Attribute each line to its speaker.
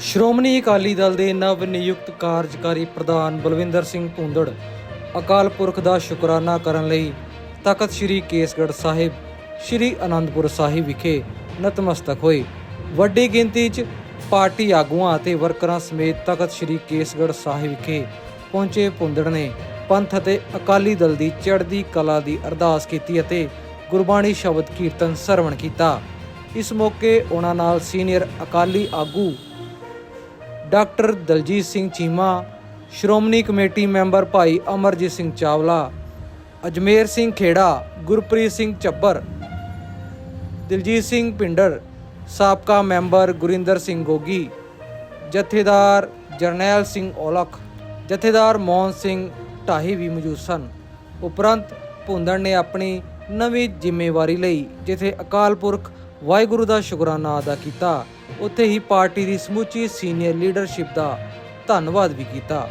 Speaker 1: ਸ਼੍ਰੋਮਣੀ ਅਕਾਲੀ ਦਲ ਦੇ ਨਵ ਨਿਯੁਕਤ ਕਾਰਜਕਾਰੀ ਪ੍ਰਧਾਨ ਬਲਵਿੰਦਰ ਸਿੰਘ ਭੁੰਦੜ ਅਕਾਲ ਪੁਰਖ ਦਾ ਸ਼ੁਕਰਾਨਾ ਕਰਨ ਲਈ ਤਖਤ ਸ੍ਰੀ ਕੇਸਗੜ੍ਹ ਸਾਹਿਬ, ਸ੍ਰੀ ਅਨੰਦਪੁਰ ਸਾਹਿਬ ਵਿਖੇ ਨਤਮਸਤਕ ਹੋਏ। ਵੱਡੀ ਗਿਣਤੀ 'ਚ ਪਾਰਟੀ ਆਗੂਆਂ ਅਤੇ ਵਰਕਰਾਂ ਸਮੇਤ ਤਖਤ ਸ੍ਰੀ ਕੇਸਗੜ੍ਹ ਸਾਹਿਬ ਵਿਖੇ ਪਹੁੰਚੇ ਭੁੰਦੜ ਨੇ ਪੰਥ ਅਤੇ ਅਕਾਲੀ ਦਲ ਦੀ ਚੜ੍ਹਦੀ ਕਲਾ ਦੀ ਅਰਦਾਸ ਕੀਤੀ ਅਤੇ ਗੁਰਬਾਣੀ ਸ਼ਬਦ ਕੀਰਤਨ ਸਰਵਣ ਕੀਤਾ। ਇਸ ਮੌਕੇ ਉਹਨਾਂ ਨਾਲ ਸੀਨੀਅਰ ਅਕਾਲੀ ਆਗੂ doctor Daljit Singh Cheema, Shiromani committee member Bhai Amarjit Singh Chawla, Ajmer Singh ਖੇੜਾ, ਗੁਰਪ੍ਰੀਤ ਸਿੰਘ ਚੱਬਰ ਦਿਲਜੀਤ ਸਿੰਘ ਪਿੰਡਰ ਸਾਬਕਾ ਮੈਂਬਰ ਗੁਰਿੰਦਰ ਸਿੰਘ ਗੋਗੀ, ਜਥੇਦਾਰ ਜਰਨੈਲ ਸਿੰਘ ਔਲਖ, ਜਥੇਦਾਰ ਮੋਹਨ ਸਿੰਘ ਢਾਹੀ ਵੀ ਮੌਜੂਦ ਸਨ। ਉਪਰੰਤ ਭੁੰਦੜ ਨੇ ਆਪਣੀ ਨਵੀਂ ਜ਼ਿੰਮੇਵਾਰੀ ਲਈ ਜਿੱਥੇ ਅਕਾਲ ਪੁਰਖ ਵਾਹਿਗੁਰੂ ਦਾ ਸ਼ੁਕਰਾਨਾ ਅਦਾ ਕੀਤਾ। ਉੱਥੇ ਹੀ ਪਾਰਟੀ ਦੀ ਸਮੁੱਚੀ ਸੀਨੀਅਰ ਲੀਡਰਸ਼ਿਪ ਦਾ ਧੰਨਵਾਦ ਵੀ ਕੀਤਾ।